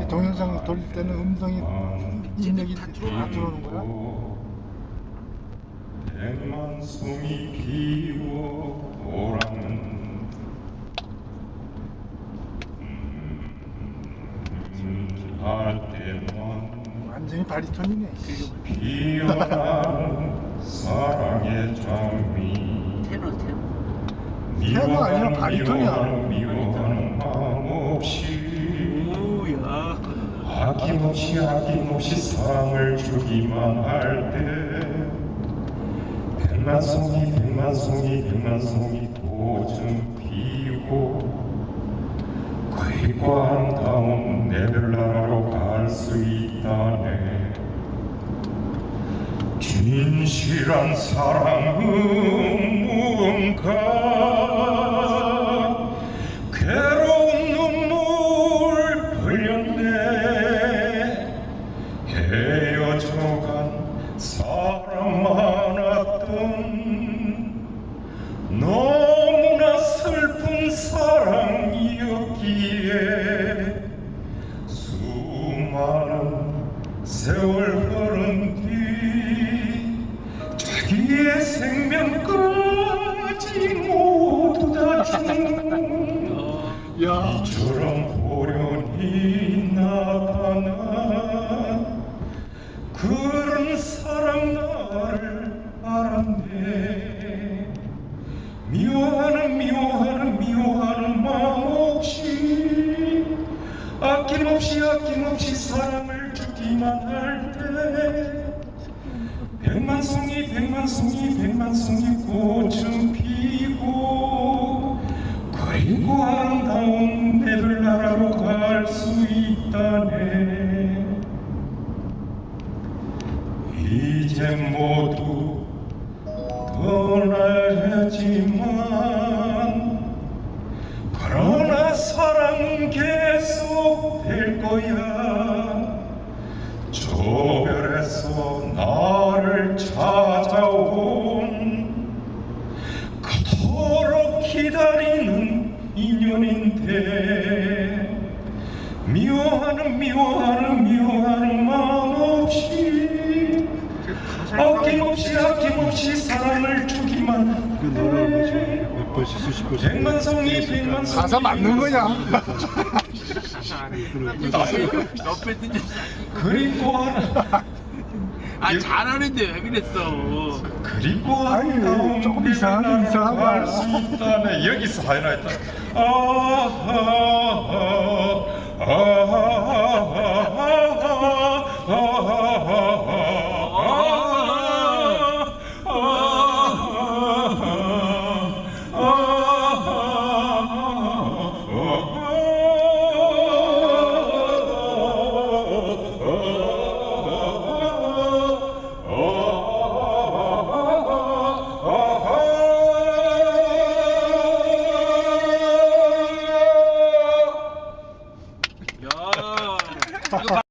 이 동영상 돌릴 때는 음성이 인력이 다 들어오는 거야? 백만송이 피워오라는 음, 할 때만 완전히 바리톤이네. 피어난 사랑의 장미 테너 테너 테너 아니야, 미워하는 바리톤이야. 미워하는 미워하는 마음 없이 오야 아낌없이 아낌없이 사랑을 주기만 할 때 백만 송이 백만 송이 백만 송이 도중 피고 그리고 아름다운 네덜나라로 갈 수 있다네. 진실한 사랑은 무언가 사람 많았던 너무나 슬픈 사랑이었기에 수많은 세월 흐른 뒤 자기의 생명까지 모두 다준 야, 이처럼 호련히 나타나 그런 사람 나를 알았네. 미워하는 미워하는 미워하는 마음 없이 아낌없이 아낌없이 사랑을 주기만 할 때 백만송이 백만송이 백만송이 꽃은 피고 그리고 아름다운 이제 모두 떠나야지만 그러나 사랑은 계속 될 거야. 저 별에서 나를 찾아온 그토록 기다리는 인연인데 미워하는 미워하는 미워하는 마음 없이 아낌없이 아낌없이 사랑을 주기만. 그 노래를 몇 번씩 수십 번씩 백만송이 백만송이 가사 맞는 거냐? 그리고 하나 아 잘하는데 왜 그랬어? 그리고 아니, 조금 이상하긴 이상한 거야. 갈수 있다네. 여기서 하이라이트. 아하